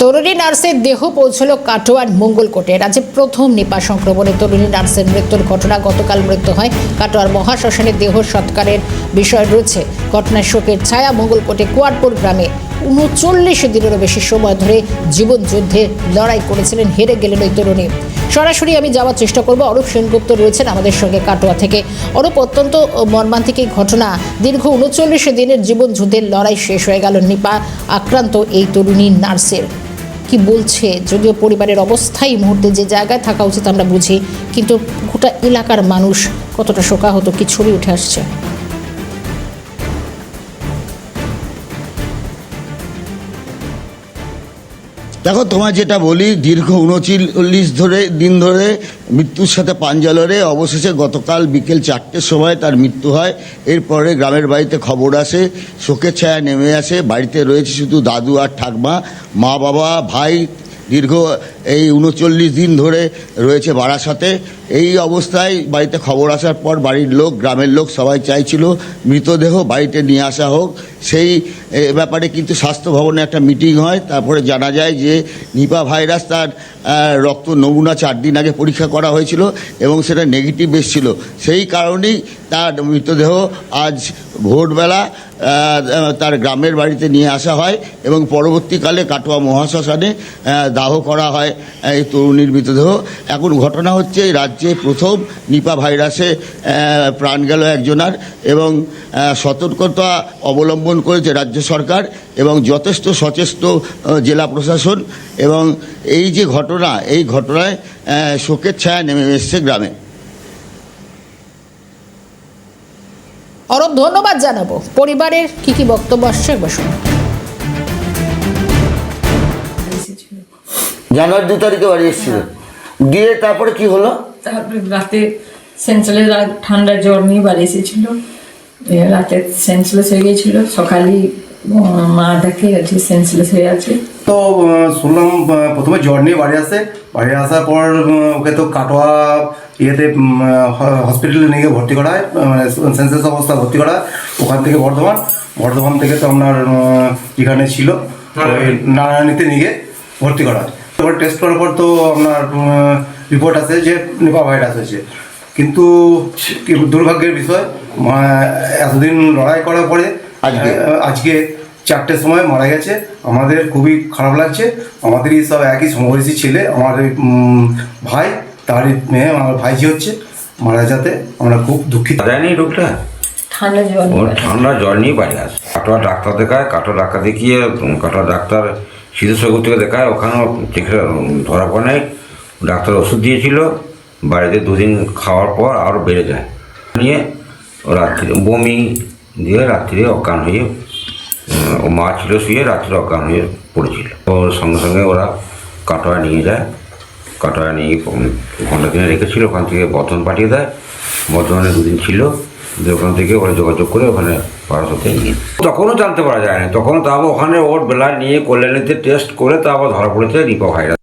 তরুণী নার্সের দেহ পৌঁছল কাটোয়ার মঙ্গলকোটে। রাজ্যে প্রথম নিপা সংক্রমণে তরুণী নার্সের মৃত্যুর ঘটনা গতকাল মৃত্যু হয় কাটোয়ার মহাশ্মশানে। দেহ সৎকারের বিষয় রয়েছে। ঘটনার শোকের ছায়া মঙ্গলকোটে কুয়ারপুর গ্রামে। উনচল্লিশ দিনেরও বেশি সময় ধরে জীবন যুদ্ধে লড়াই করেছিলেন, হেরে গেলেন ওই তরুণী। সরাসরি আমি যাওয়ার চেষ্টা করব। অরূপ সেনগুপ্ত রয়েছেন আমাদের সঙ্গে কাটোয়া থেকে। অরূপ, অত্যন্ত মর্মান্তিক এই ঘটনা। দীর্ঘ উনচল্লিশ দিনের জীবন যুদ্ধের লড়াই শেষ হয়ে গেল নিপা আক্রান্ত এই তরুণী নার্সের। কি বলছে? যদিও পরিবারের অবস্থাই মুহূর্তে যে জায়গায় থাকা উচিত আমরা বুঝি, কিন্তু গোটা এলাকার মানুষ কতটা শোকাহত কি ছবি উঠে আসছে? দেখো তোমার যেটা বলি, দীর্ঘ উনচল্লিশ ধরে, দিন ধরে মৃত্যুর সাথে পাঞ্জালরে অবশেষে গতকাল বিকেল চারটের সময় তার মৃত্যু হয়। এরপরে গ্রামের বাড়িতে খবর আসে, শোকের ছায়া নেমে আসে, বাড়িতে রয়েছে শুধু দাদু আর ঠাকমা, মা, বাবা, ভাই। দীর্ঘ এই উনচল্লিশ দিন ধরে রয়েছে বারাসাতে। এই অবস্থায় বাড়িতে খবর আসার পর বাড়ির লোক, গ্রামের লোক সবাই চাইছিল মৃতদেহ বাড়িতে নিয়ে আসা হোক। সেই ব্যাপারে কিন্তু স্বাস্থ্য ভবনে একটা মিটিং হয়। তারপরে জানা যায় যে নিপা ভাইরাস তার রক্ত নমুনা চার দিন আগে পরীক্ষা করা হয়েছিল এবং সেটা নেগেটিভ এসেছিল। সেই কারণেই তার মৃতদেহ আজ ভোরবেলা তার গ্রামের বাড়িতে নিয়ে আসা হয় এবং পরবর্তীকালে কাটোয়া মহাশ্মশানে দাহ করা হয়, এই তরুণীর মৃতদেহ। এখন ঘটনা হচ্ছে এই রাজ্যে প্রথম নিপা ভাইরাসে প্রাণ গেল একজনার এবং সতর্কতা অবলম্বন করেছে রাজ্য সরকার এবং যথেষ্ট সচেষ্ট জেলা প্রশাসন এবং এই যে ঘটনা এই ঘটনায় শোকের ছায়া নেমে এসছে গ্রামে। অরব ধন্যবাদ জানাব। পরিবারের কি কি বক্তব্য আসছে একবার জানুয়ারি দু তারিখে বাড়ি এসেছিল। দিয়ে তারপরে কি হলো? তারপরে রাতে সেন্সলেস ঠান্ডা জ্বর নিয়ে বাড়ি এসেছিল। রাতে সেন্সলেস হয়ে গিয়েছিল। সকালে মা দেখে আছে সেন্সলেস হয়ে আছে। তো শুনলাম প্রথমে জ্বর নিয়ে বাড়ি আসে। বাড়ি আসার পর ওকে তো কাটোয়া ইয়েতে হসপিটালে নিয়ে গিয়ে ভর্তি করা হয় মানে সেন্সেস অবস্থা ভর্তি করা হয় ওখান থেকে বর্ধমান। বর্ধমান থেকে তো আপনার এখানে ছিল ওই নারায়ণীতে নিয়ে ভর্তি করা হয় তারপর টেস্ট করার পর তো আপনার রিপোর্ট আছে যে নিপা ভাইরাস হয়েছে। কিন্তু কি দুর্ভাগ্যের বিষয় মা- এতদিন লড়াই করার পরে আজকে? আজকে চারটের সময় মারা গেছে। আমাদের খুবই খারাপ লাগছে। আমাদেরই সব একই সমবয়সী ছেলে আমার এই, ভাই তারই মেয়ে আমার ভাইজি হচ্ছে মারা যাতে আমরা খুব দুঃখিত। জানি রোগটা? ঠান্ডা জ্বর নিয়ে বাড়ি ঠান্ডা জ্বর নিয়ে বাড়ি আসে। কাটোয়া ডাক্তার দেখায় কাটোয়া ডাক্তার দেখিয়ে কাটোয়া ডাক্তার শীতসাগর থেকে দেখায় ওখানেও চিকিৎসা ধরা পড়ে নাই। ডাক্তার ওষুধ দিয়েছিল, বাড়িতে দুদিন খাওয়ার পর আরও বেড়ে যায়। নিয়ে রাত্রি বমি দিয়ে রাত্রিরে অজ্ঞান হয়ে ও মা ছিল শুয়ে রাত্রে অজ্ঞান হয়ে পড়েছিল। ওর সঙ্গে সঙ্গে ওরা কাটোয়া নিয়ে যায়। কাটোয়া নিয়ে ঘণ্টা দিনে রেখেছিল, ওখান থেকে বর্ধমান পাঠিয়ে দেয়। বর্ধমানে দুদিন ছিল, দিয়ে ওখান থেকে ওরা যোগাযোগ করে ওখানে বারাসাতে নিয়ে তখনও জানতে পারা যায় না। তখন তারপর ওখানে ওর বেলা নিয়ে কল্যাণীতে টেস্ট করে তারপর ধরা পড়েছে নিপা ভাইরাস